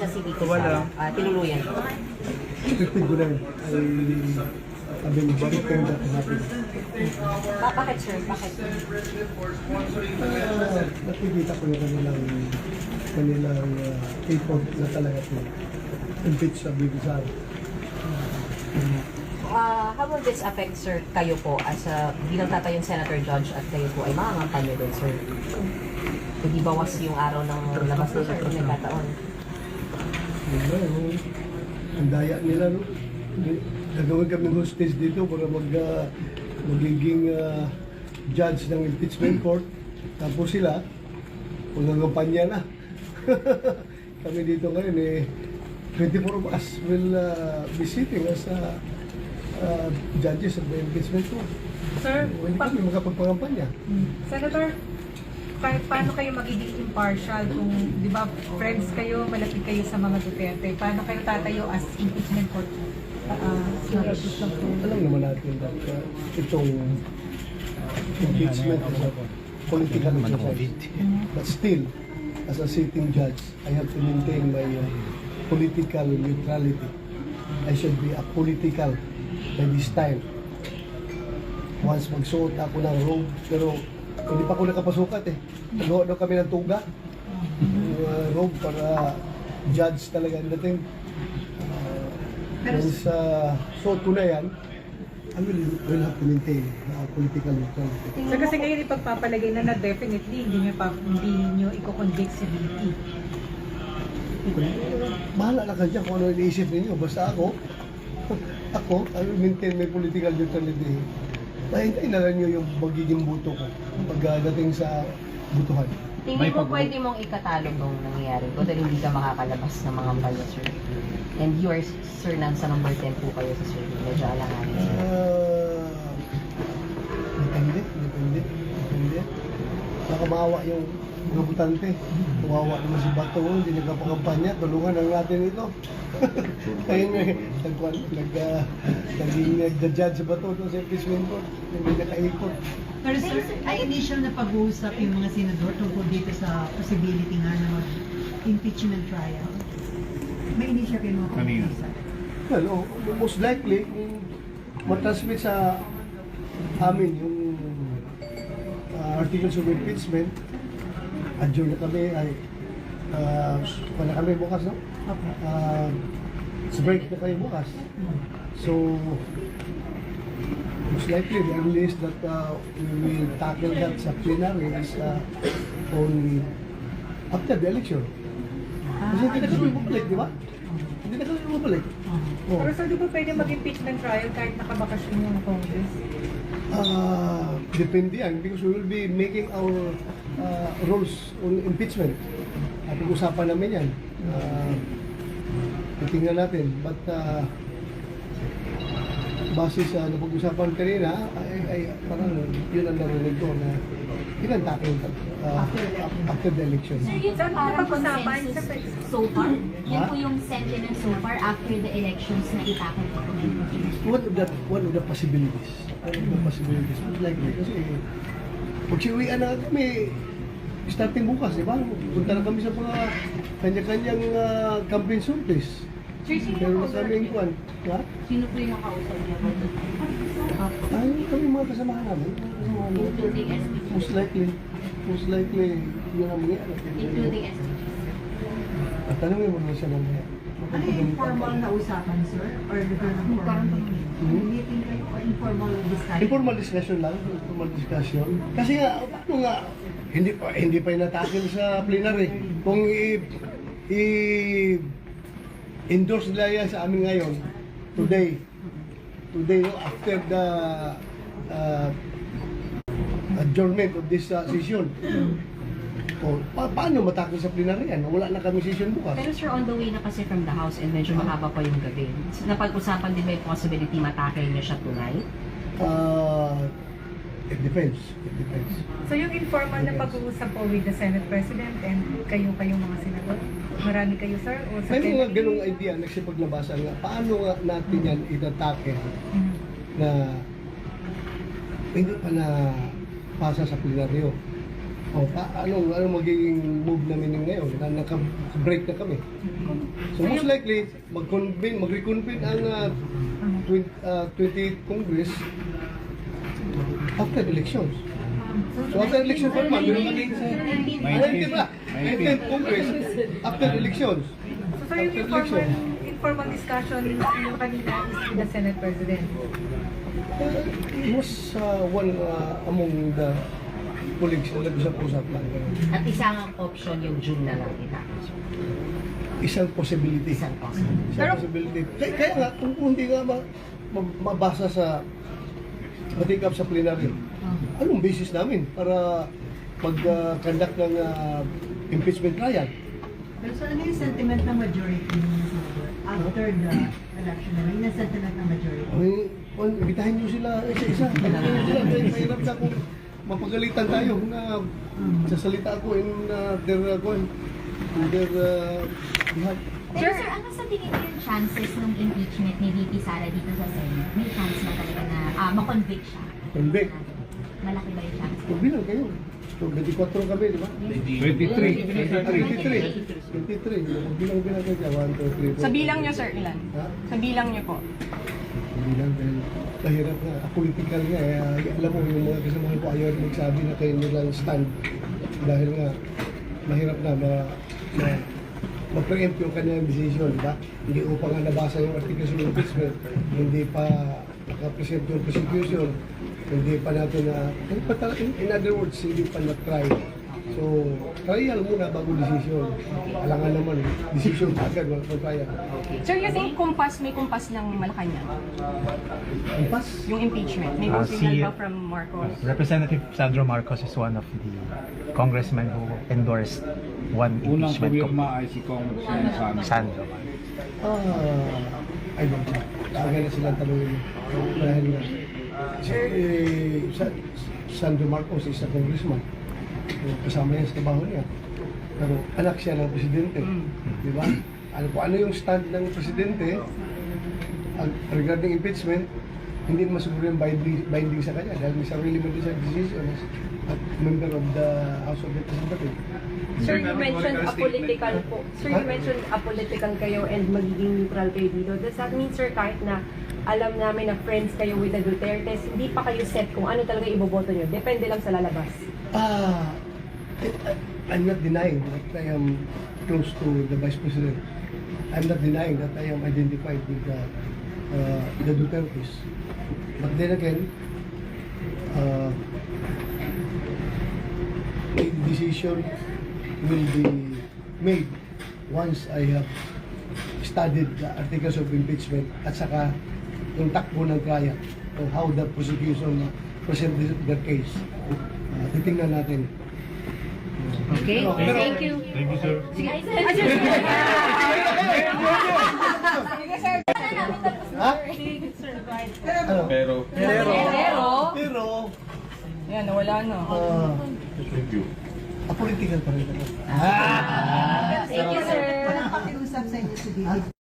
sa CBT Wala. sa uh, tinuluyan. Expected ko lang. I, I've been expecting that to happen. Ba- bakit sir? Bakit? Uh, nakikita ko yung kanilang kanilang uh, effort na talaga to impeach sa Bibisar. Uh, how will this affect sir kayo po as a bilang tatayong senator judge at kayo po ay mangangampanya din sir? Hindi bawas yung araw ng labas ni sir kung nagkataon. Na, yung, ang daya nila, no? Hindi- Gagawin kami hostage dito para mag, uh, magiging uh, judge ng impeachment court. Tapos sila, magagampanya na. kami dito ngayon, eh, 24 of us will uh, be sitting as uh, uh, judges of the impeachment court. Sir, Hindi pa- kami makapagpangampanya. Senator, pa- paano kayo magiging impartial kung, di ba, friends kayo, malapit kayo sa mga Duterte, paano kayo tatayo as impeachment court? Uh, Yes, alam naman natin that uh, itong impeachment is a political exercise. But still, as a sitting judge, I have to maintain my uh, political neutrality. I should be a political by this time. Once magsuot ako ng robe, pero hindi pa ako nakapasukat eh. Nagawa daw kami ng tuga. Yung, uh, robe para judge talaga ang dating. Uh, uh, suot ko na yan, I will, will have to maintain uh, political neutrality. So kasi ngayon ipagpapalagay na na definitely hindi nyo, pa, hindi nyo i-convict si VP. Bahala na kayo dyan kung ano iniisip ninyo. Basta ako, ako, I will maintain my political neutrality. Mahintayin na lang nyo yung magiging buto ko pagdating sa butuhan. Tingin mo pwede mong ikatalog nung nangyayari ko dahil hindi ka makakalabas ng mga kampanya sir. And you are sir nasa number 10 po kayo sa survey. Medyo alanganin sir. Ah, Baka maawa yung mga butante. Kawawa naman si Bato, hindi nagkapakampanya. Tulungan lang natin ito. Kaya nga, nagkuhan, nag, uh, naging nagda-judge si Bato doon sa impeachment court. Hindi nakaikot. Pero sir, ay initial na pag-uusap yung mga senador tungkol dito sa possibility nga na mag-impeachment trial. May initial kayo mga pag-uusap. Well, oh, most likely, kung matransmit sa amin yung articles of impeachment, adjourn na kami, ay, uh, wala kami bukas, no? Uh, sa break na kayo bukas. So, most likely, the earliest that uh, we will tackle that sa plenary is uh, only after the election. Kasi hindi na kami bumalik, di ba? Hindi na kami bumalik. Oh. Pero sir, di ba pwede mag-impeachment trial kahit nakabakasyon yung Congress? Ah, depende yan because we will be making our uh, rules on impeachment. At usapan namin yan. Uh, titingnan natin. But uh, base sa napag-usapan kanina, ay, ay parang yun ang narinig ko na ang tackle uh, after the election. Sir, yun po parang consensus so far? Yun po yung sentiment so far after the elections na itakot po. One of the one of the possibilities. One of the possibilities. Most likely. Kasi pagsiuwian na kami, starting bukas, di ba? Punta na kami sa mga kanya-kanyang uh, campaign surface. Sir, sino kami yung kwan. Ha? Sino po yung nakausap niya? Ay, kami mga kasamahan namin. Mga kasamahan namin. Including SPG. Most likely. Most likely, yun ang mga. Including SPG. At tanongin mo na siya mamaya. Ano yung informal na usapan, sir? Or informal Hmm? meeting kayo or informal discussion? Informal discussion lang, informal discussion. Kasi nga, paano nga, hindi pa hindi pa inatakil sa plenary. Kung i, i endorse nila yan sa amin ngayon, today, today after the uh, adjournment of this uh, session. O, pa paano matakil sa plenary yan? Wala na kami session bukas. Pero sir, on the way na kasi from the house and medyo mahaba pa yung gabi. Napag-usapan din ba yung possibility matakil niya siya tonight? Uh, it depends. It depends. So yung informal na pag-uusap po with the Senate President and kayo kayong mga senador? Marami kayo sir? O sa May mga ganong idea nagsipaglabasan nga, paano nga natin yan itatake Mhm. na hindi pa na pasa sa plenaryo. Oh, pa, anong, anong magiging move namin ngayon? Na, naka-break na kami. So most likely, mag-convene, mag-reconvene ang uh, 20, uh, 28th Congress after elections. So after elections pa naman, meron kami Ayun, di ba? 19th Congress after elections. So, so yung After informal, informal discussion yung kanina is with the Senate President. Uh, it was uh, one uh, among the colleagues na nag-usap-usap lang. At isang option yung June na lang sir. Isang possibility. Isang option. Isang possibility. Kaya, kaya nga, kung, kung hindi nga ma, ma- mabasa sa up sa plenary, anong basis namin para mag-conduct ng uh, impeachment trial? Pero so ano yung sentiment ng majority after the election na yung sentiment ng majority? Ay, well, ibitahin nyo sila isa-isa. Ibitahin nyo sila. Kaya mahirap na kung mapagalitan tayo na sasalita ako in uh, their, uh, kung, in their uh, behalf. Pero sir, ano sa tingin niyo yung chances ng impeachment ni VP Sara dito sa Senate? May chance ba talaga na ah, makonvict siya? Convict. Malaki ba yung chance? Kung bilang kayo. So, 24 kami, di ba? 23. 23. Kung bilang-bilang kayo, 1, 2, 3, 4. Sa bilang niyo, sir, ilan? Ha? Sa bilang niyo po. Bilang dahil mahirap nga. Political nga. Eh. Alam mo, yung mga kasamahan ko ayaw rin magsabi na kayo nilang stand. Dahil nga, mahirap na ma, ma ma-preempt yung kanyang decision, di? Hindi ko pa nga nabasa yung articles of impeachment, hindi pa nakapresent yung prosecution, hindi pa natin na, in other words, hindi pa na-try. So, trial muna bago decision. Alangan naman, decision agad, wala pang trial. Sir, you think kumpas, may kumpas ng Malacanang? Ang pas, Yung impeachment? May Ah, signal si- ba from Marcos? Representative Sandro Marcos is one of the congressmen who endorsed one Unang impeachment. pumirma ay si Congressman Sandro. Sandro. Ah, I don't know. Kaya na silang tanongin. Dahil nga, si, eh, sa, Sandro Marcos is a congressman. Kasama yan sa trabaho niya. Pero anak siya ng presidente. Di ba? Ano po, ano yung stand ng presidente regarding impeachment, hindi naman siguro yung binding, binding sa kanya dahil may sarili mo din sa decision as a member of the House of Representatives. Sir, you mentioned a political po. Sir, you mentioned a political kayo and magiging neutral kayo dito. Does that mean, sir, kahit na alam namin na friends kayo with the Dutertes, hindi pa kayo set kung ano talaga iboboto nyo? Depende lang sa lalabas. I- I'm not denying that I am close to the Vice President. I'm not denying that I am identified with the, uh, the Dutertes. But then again, uh, a decision will be made once I have studied the articles of impeachment at saka yung takbo ng trial o how the prosecution presented their case. Titingnan natin. Okay? Thank you. Thank you, sir. Sige, Ha? Ano? Pero, Pero, Pero, Yan, nawala na. uh, apolitical pa rin ako. thank you, sir. Walang pakiusap sa inyo si David.